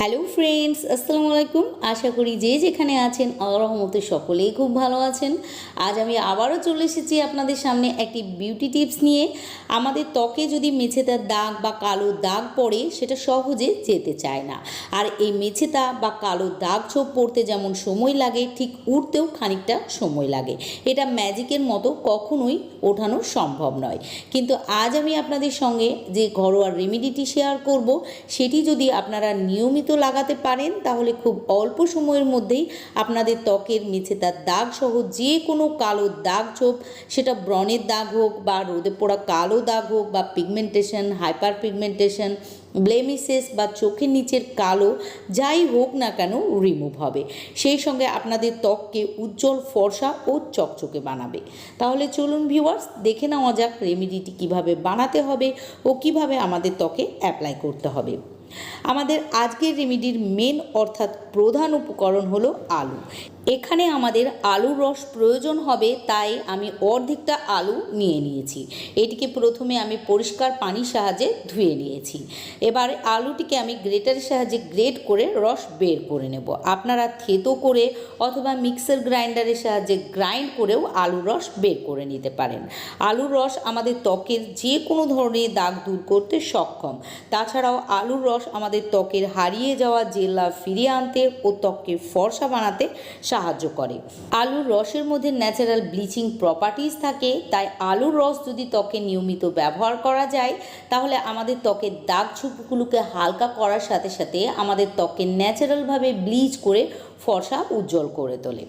Hello friends আসসালামু আলাইকুম আশা করি যে যেখানে আছেন রহমতে সকলেই খুব ভালো আছেন। আজ আমি আবারও চলে এসেছি আপনাদের সামনে একটি বিউটি টিপস নিয়ে। আমাদের ত্বকে যদি মেছেতার দাগ বা কালো দাগ পড়ে, সেটা সহজে যেতে চায় না। আর এই মেছেতা বা কালো দাগ ছোপ পড়তে যেমন সময় লাগে, ঠিক উঠতেও খানিকটা সময় লাগে। এটা ম্যাজিকের মতো কখনোই ওঠানো সম্ভব নয়। কিন্তু আজ আমি আপনাদের সঙ্গে যে ঘরোয়া রেমিডিটি শেয়ার করব, সেটি যদি আপনারা নিয়মিত লাগাতে পারেন, তাহলে খুব অল্প সময়ের মধ্যেই আপনাদের ত্বকের মেছে তার দাগ সহ যে কোনো কালো দাগ ছোপ, সেটা ব্রণের দাগ হোক বা রোদে পোড়া কালো দাগ হোক বা পিগমেন্টেশন হাইপার পিগমেন্টেশন ব্লেমিসেস বা চোখের নিচের কালো যাই হোক না কেন রিমুভ হবে। সেই সঙ্গে আপনাদের ত্বককে উজ্জ্বল ফর্সা ও চকচকে বানাবে। তাহলে চলুন ভিউয়ার্স দেখে নেওয়া যাক রেমিডিটি কীভাবে বানাতে হবে ও কীভাবে আমাদের ত্বকে অ্যাপ্লাই করতে হবে। আমাদের আজকের রেমিডির মেন অর্থাৎ প্রধান উপকরণ হলো আলু। এখানে আমাদের আলুর রস প্রয়োজন হবে, তাই আমি অর্ধেকটা আলু নিয়ে নিয়েছি। এটিকে প্রথমে আমি পরিষ্কার পানির সাহায্যে ধুয়ে নিয়েছি। এবার আলুটিকে আমি গ্রেটারের সাহায্যে গ্রেট করে রস বের করে নেব। আপনারা থেতো করে অথবা মিক্সার গ্রাইন্ডারের সাহায্যে গ্রাইন্ড করেও আলুর রস বের করে নিতে পারেন। আলুর রস আমাদের ত্বকের যে কোনো ধরনের দাগ দূর করতে সক্ষম। তাছাড়াও আলুর রস আমাদের ত্বকের হারিয়ে যাওয়া জেল্লা ফিরিয়ে আনতে ও ত্বককে ফর্সা বানাতে সাহায্য করে। আলুর রসের মধ্যে ন্যাচারাল ব্লিচিং প্রপার্টিজ থাকে, তাই আলুর রস যদি ত্বকে নিয়মিত ব্যবহার করা যায়, তাহলে আমাদের ত্বকের দাগ ছুপগুলোকে হালকা করার সাথে সাথে আমাদের ত্বকে ন্যাচারালভাবে ব্লিচ করে ফর্সা উজ্জ্বল করে তোলে।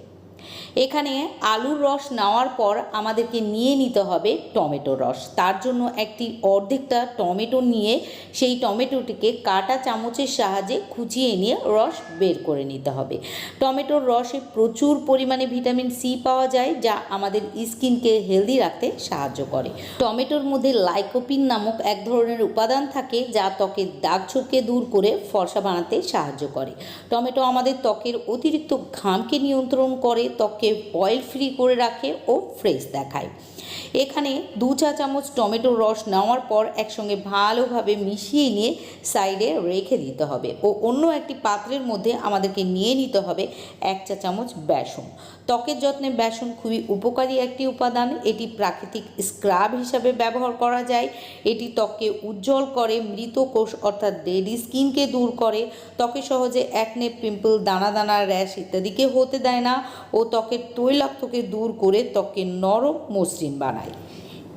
এখানে আলুর রস নেওয়ার পর আমাদেরকে নিয়ে নিতে হবে টমেটো রস। তার জন্য একটি অর্ধেকটা টমেটো নিয়ে সেই টমেটোটিকে কাটা চামচের সাহায্যে খুঁচিয়ে নিয়ে রস বের করে নিতে হবে। টমেটোর রসে প্রচুর পরিমাণে ভিটামিন সি পাওয়া যায়, যা আমাদের স্কিনকে হেলদি রাখতে সাহায্য করে। টমেটোর মধ্যে লাইকোপিন নামক এক ধরনের উপাদান থাকে, যা ত্বকের দাগ ছোপকে দূর করে ফর্সা বানাতে সাহায্য করে। টমেটো আমাদের ত্বকের অতিরিক্ত ঘামকে নিয়ন্ত্রণ করে, ত্বককে অয়েল ফ্রি করে রাখে ও ফ্রেশ দেখায়। এখানে দু চা চামচ টমেটোর রস নেওয়ার পর একসঙ্গে ভালোভাবে মিশিয়ে নিয়ে সাইডে রেখে দিতে হবে ও অন্য একটি পাত্রের মধ্যে আমাদেরকে নিয়ে নিতে হবে এক চা চামচ বেসন। ত্বকের যত্নে বেসন খুবই উপকারী একটি উপাদান। এটি প্রাকৃতিক স্ক্রাব হিসাবে ব্যবহার করা যায়। এটি ত্বককে উজ্জ্বল করে মৃত কোষ অর্থাৎ ডেড স্কিনকে দূর করে, ত্বকে সহজে একনে, পিম্পল, দানা দানা, র্যাশ ইত্যাদিকে হতে দেয় না ও ত্বকের তৈলাক্তকে দূর করে ত্বককে নরম মসৃণ বানায়।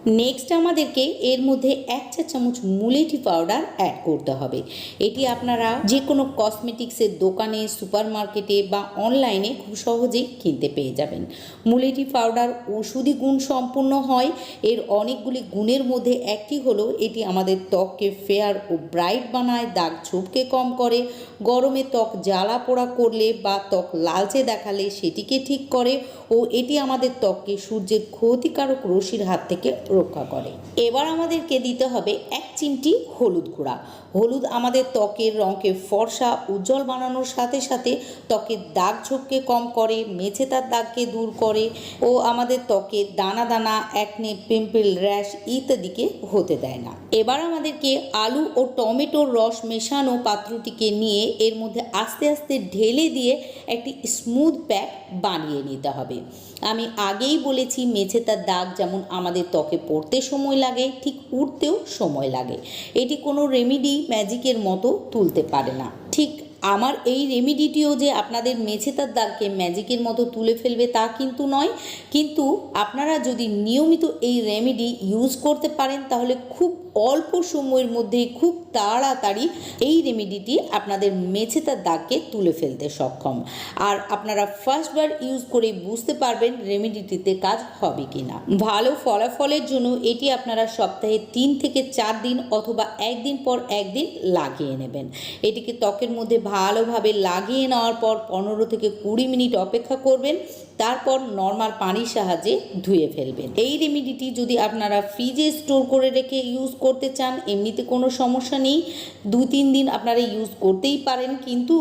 নেক্সট আমাদেরকে এর মধ্যে এক চা চামচ মুলেটি পাউডার অ্যাড করতে হবে। এটি আপনারা যে কোনো কসমেটিক্সের দোকানে সুপার মার্কেটে বা অনলাইনে খুব সহজেই কিনতে পেয়ে যাবেন। মুলেঠি পাউডার ওষুধি গুণ সম্পূর্ণ হয়। এর অনেকগুলি গুণের মধ্যে একটি হলো, এটি আমাদের ত্বককে ফেয়ার ও ব্রাইট বানায়, দাগ ছোপকে কম করে, গরমে ত্বক জ্বালা পোড়া করলে বা ত্বক লালচে দেখালে সেটিকে ঠিক করে ও এটি আমাদের ত্বককে সূর্যের ক্ষতিকারক রশির হাত থেকে রক্ষা করে। এবার আমাদেরকে দিতে হবে এক চিমটি হলুদ গুঁড়া। হলুদ আমাদের ত্বকের রঙকে ফর্সা, উজ্জ্বল বানানোর সাথে সাথে ত্বকের দাগ ঝোপকে কম করে মেছে তার দাগকে দূর করে ও আমাদের ত্বকে দানা দানা একনে পিম্পল র্যাশ ইত্যাদিকে হতে দেয় না। এবার আমাদেরকে আলু ও টমেটোর রস মেশানো পাত্রটিকে নিয়ে এর মধ্যে আস্তে আস্তে ঢেলে দিয়ে একটি স্মুথ প্যাক বানিয়ে নিতে হবে। আমি আগেই বলেছি মেঝে তার দাগ যেমন আমাদের ত্বকে পড়তে সময় লাগে, ঠিক উঠতেও সময় লাগে। এটি কোনো রেমিডি ম্যাজিকের মতো তুলতে পারে না। ঠিক আমার এই রেমিডিটিও যে আপনাদের মেঝে তার দাগকে ম্যাজিকের মতো তুলে ফেলবে তা কিন্তু নয়। কিন্তু আপনারা যদি নিয়মিত এই রেমিডি ইউজ করতে পারেন, তাহলে খুব অল্প সময়ের মধ্যেই খুব তাড়াতাড়ি এই রেমিডিটি আপনাদের মেঝে তার দাগকে তুলে ফেলতে সক্ষম। আর আপনারা ফার্স্টবার ইউজ করে বুঝতে পারবেন রেমিডিটিতে কাজ হবে কি না ভালো ফলাফলের জন্য এটি আপনারা সপ্তাহে তিন থেকে চার দিন অথবা একদিন পর একদিন লাগিয়ে নেবেন। এটিকে ত্বকের মধ্যে ভালোভাবে লাগিয়ে নেওয়ার পর পনেরো থেকে কুড়ি মিনিট অপেক্ষা করবেন, তারপর নর্মাল পানির সাহায্যে ধুয়ে ফেলবেন। এই রেমিডিটি যদি আপনারা ফ্রিজে স্টোর করে রেখে ইউজ করতে চান, এমনিতে কোনো সমস্যা নেই। দু তিন দিন আপনারা ইউজ করতেই পারেন, কিন্তু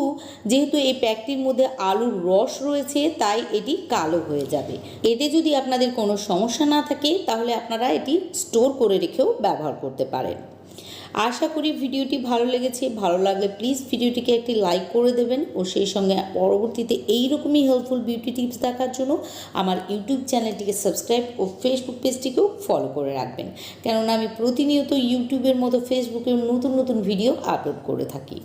যেহেতু এই প্যাকটির মধ্যে আলুর রস রয়েছে, তাই এটি কালো হয়ে যাবে। এতে যদি আপনাদের কোনো সমস্যা না থাকে, তাহলে আপনারা এটি স্টোর করে রেখেও ব্যবহার করতে পারেন। আশা করি ভিডিওটি ভালো লেগেছে। ভালো লাগলে প্লিজ ভিডিওটিকে একটি লাইক করে দেবেন ও সেই সঙ্গে পরবর্তীতে এইরকমই হেল্পফুল বিউটি টিপস দেখার জন্য আমার ইউটিউব চ্যানেলটিকে সাবস্ক্রাইব ও ফেসবুক পেজটিকেও ফলো করে রাখবেন। কেননা আমি প্রতিনিয়ত ইউটিউবের মতো ফেসবুকেও নতুন নতুন ভিডিও আপলোড করে থাকি।